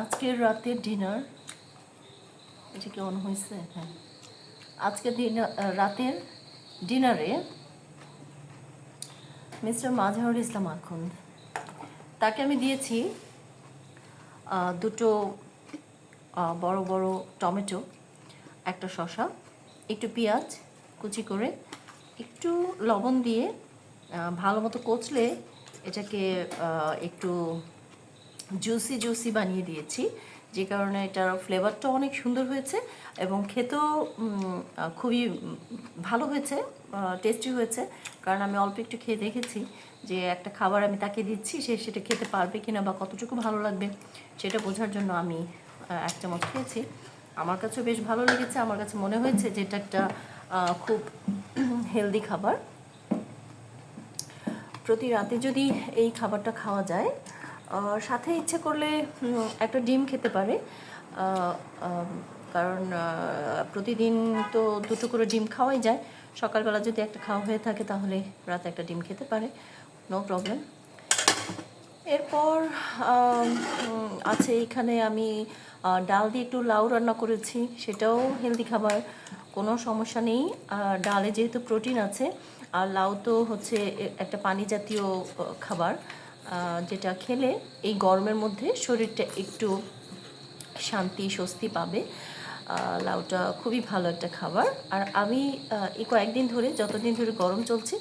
আজকের রাতের ডিনার, এটা কি অন হয়েছে? হ্যাঁ। আজকের ডিনার রাতের ডিনারে মিস্টার মাজহারুল ইসলাম আখন তাকে আমি দিয়েছি দুটো বড় বড় টমেটো, একটা শসা, একটু পেঁয়াজ কুচি করে, একটু লবণ দিয়ে ভালো মতো কচলে এটাকে একটু জুসি জুসি বানিয়ে দিয়েছি। যে কারণে এটার ফ্লেভারটা অনেক সুন্দর হয়েছে এবং খেতেও খুবই ভালো হয়েছে টেস্টি হয়েছে। কারণ আমি অল্প একটু খেয়ে দেখেছি যে একটা খাবার আমি তাকে দিচ্ছি, সে সেটা খেতে পারবে কিনা বা কতটুকু ভালো লাগবে সেটা বোঝার জন্য আমি এক চামচ খেয়েছি। আমার কাছেও বেশ ভালো লেগেছে। আমার কাছে মনে হয়েছে যে এটা একটা খুব হেলদি খাবার। প্রতি রাতে যদি এই খাবারটা খাওয়া যায় সাথে ইচ্ছে করলে একটা ডিম খেতে পারে। কারণ প্রতিদিন তো দুটো করে ডিম খাওয়াই যায়। সকালবেলা যদি একটা খাওয়া হয়ে থাকে, তাহলে রাতে একটা ডিম খেতে পারে। নো প্রবলেম এরপর আছে এখানে আমি ডাল দিয়ে একটু লাউ রান্না করেছি। সেটাও হেলদি খাবার, কোনো সমস্যা নেই। ডালে যেহেতু প্রোটিন আছে আর লাউ তো হচ্ছে একটা পানি জাতীয় খাবার যেটা খেলে এই গরমের মধ্যে শরীরটা একটু শান্তি, স্বস্তি পাবে। লাউটা খুবই ভালো একটা খাবার। আর আমি এই কয়েকদিন ধরে, যতদিন ধরে গরম চলছে,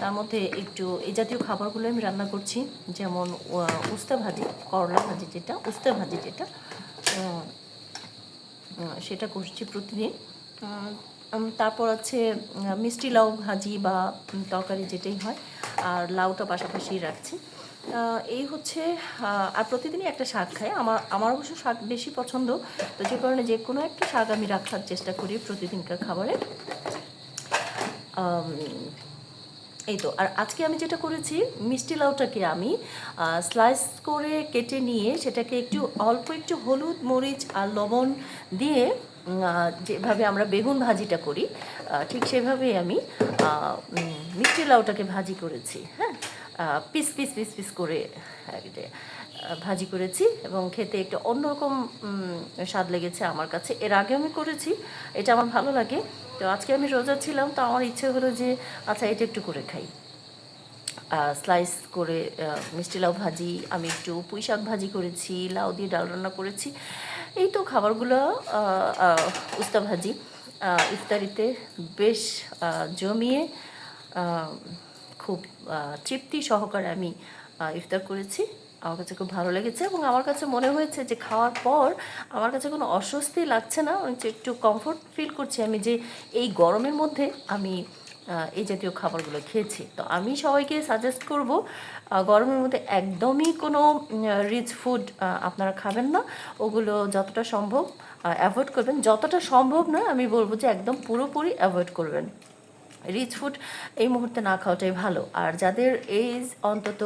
তার মধ্যে একটু এই জাতীয় খাবারগুলো আমি রান্না করছি। যেমন উস্তা ভাজি, করলা ভাজি যেটা, উস্তা ভাজি যেটা সেটা করছি প্রতিদিন। তারপর আহ, মিষ্টি লাউ ভাজি বা তরকারি যেটাই হয় আর লাউটা পাশাপাশি রাখছি। এই হচ্ছে আর প্রতিদিনই একটা শাক খাই। আমার আমার অবশ্য শাক বেশি পছন্দ। তো যে কারণে যে কোনো একটা শাক আমি রাখার চেষ্টা করি প্রতিদিনকার খাবারে। এই তো আর আজকে আমি যেটা করেছি মিষ্টি লাউটাকে আমি স্লাইস করে কেটে নিয়ে সেটাকে একটু অল্প একটু হলুদ মরিচ আর লবণ দিয়ে যেভাবে আমরা বেগুন ভাজিটা করি ঠিক সেভাবেই আমি মিষ্টি লাউটাকে ভাজি করেছি হ্যাঁ? পিস পিস পিস পিস করে আহ, ভাজি করেছি এবং খেতে একটু অন্যরকম স্বাদ লেগেছে আমার কাছে। এর আগে আমি করেছি এটা আমার ভালো লাগে। তো আজকে আমি রোজা ছিলাম তো আমার ইচ্ছে হলো যে আচ্ছা এটা একটু করে খাই। স্লাইস করে মিষ্টি লাউ ভাজি আমি একটু পুঁই শাক ভাজি করেছি লাউ দিয়ে ডাল রান্না করেছি। এই তো খাবারগুলো উস্তা ভাজি ইফতারিতে বেশ জমিয়ে খুব তৃপ্তি সহকারে আমি ইফতার করেছি। আমার কাছে খুব ভালো লেগেছে এবং আমার কাছে মনে হয়েছে যে খাওয়ার পর আমার কাছে কোনো অস্বস্তি লাগছে না একটু কমফোর্ট ফিল করছি আমি যে এই গরমের মধ্যে আমি এই জাতীয় খাবারগুলো খেয়েছি। তো আমি সবাইকে সাজেস্ট করব গরমের মধ্যে একদমই কোনো রিচ ফুড আপনারা খাবেন না। ওগুলো যতটা সম্ভব অ্যাভয়েড করবেন। যতটা সম্ভব না আমি বলব যে একদম পুরোপুরি অ্যাভয়েড করবেন। রিচ ফুড এই মুহূর্তে না খাওয়াটাই ভালো। আর যাদের এজ অন্তত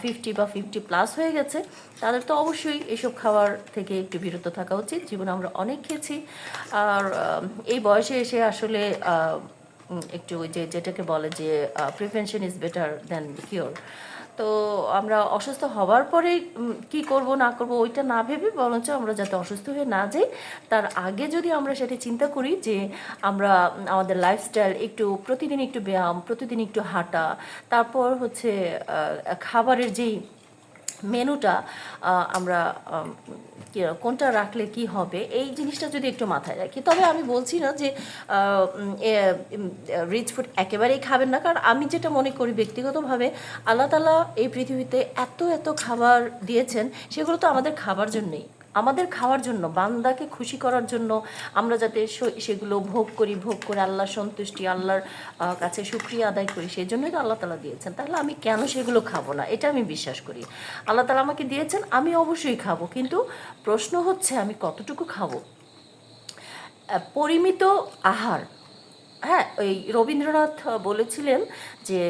ফিফটি বা ফিফটি প্লাস হয়ে গেছে, তাদের তো অবশ্যই এসব খাবার থেকে একটু বিরত থাকা উচিত। জীবনে আমরা অনেক খেয়েছি। আর এই বয়সে এসে আসলে একটু যে যেটাকে বলে যে prevention is better than cure তো আমরা অসুস্থ হওয়ার পরে কি করব, না করব, ওইটা না ভেবে বরঞ্চ আমরা যাতে অসুস্থ হয়ে না যাই, তার আগে যদি আমরা সেটা চিন্তা করি যে, আমরা আমাদের লাইফস্টাইল একটু প্রতিদিন একটু ব্যায়াম, প্রতিদিন একটু হাঁটা, তারপর হচ্ছে খাবারের যেই মেনুটা আমরা কোনটা রাখলে কি হবে, এই জিনিসটা যদি একটু মাথায় রাখি। তবে আমি বলছি না যে রিচ ফুড একেবারেই খাবেন না। কারণ আমি যেটা মনে করি ব্যক্তিগতভাবে, আল্লাহ তালা এই পৃথিবীতে এত এত খাবার দিয়েছেন, সেগুলো তো আমাদের খাবার জন্যই। আমাদের খাওয়ার জন্য, বান্দাকে খুশি করার জন্য আমরা যাতে সেগুলো ভোগ করি, ভোগ করে আল্লাহর সন্তুষ্টি, আল্লাহর কাছে সুক্রিয়া আদায় করি, সেই জন্যই তো আল্লাহ তালা দিয়েছেন। তাহলে আমি কেন সেগুলো খাব না? এটা আমি বিশ্বাস করি। আল্লাহ তালা আমাকে দিয়েছেন, আমি অবশ্যই খাব। কিন্তু প্রশ্ন হচ্ছে, আমি কতটুকু খাব? পরিমিত আহার। হ্যাঁ ওই রবীন্দ্রনাথ বলেছিলেন যে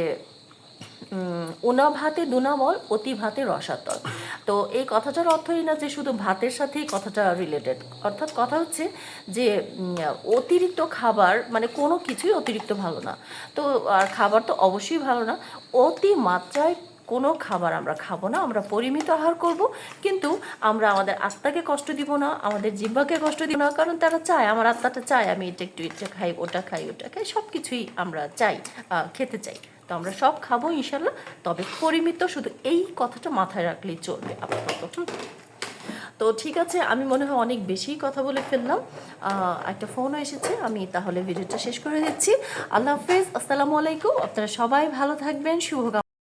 উনা ভাতে দুনামল অতি ভাতে রসাতল তো এই কথাটার অর্থই না যে শুধু ভাতের সাথেই কথাটা রিলেটেড অর্থাৎ কথা হচ্ছে যে অতিরিক্ত খাবার মানে কোনো কিছুই অতিরিক্ত ভালো না। তো, আর খাবার তো অবশ্যই ভালো না। অতি মাত্রায় কোনো খাবার আমরা খাব না। আমরা পরিমিত আহার করব, কিন্তু আমরা আমাদের আত্মাকে কষ্ট দিব না, আমাদের জিব্বাকে কষ্ট দিব না, কারণ তারা চায়, আমার আত্মাটা চায়, আমি এটা একটু এটা খাই, ওটা খাই ওটা খাই সব কিছুই আমরা চাই খেতে চাই। তো আমরা সব খাব ইনশাল্লাহ তবে পরিমিত শুধু এই কথাটা মাথায় রাখলেই চলবে আপাতত তো ঠিক আছে, আমি মনে হয় অনেক বেশি কথা বলে ফেললাম। একটা ফোনও এসেছে, আমি তাহলে ভিডিওটা শেষ করে দিচ্ছি। আল্লাহ হাফেজ, আসসালামু আলাইকুম। আপনারা সবাই ভালো থাকবেন শুভ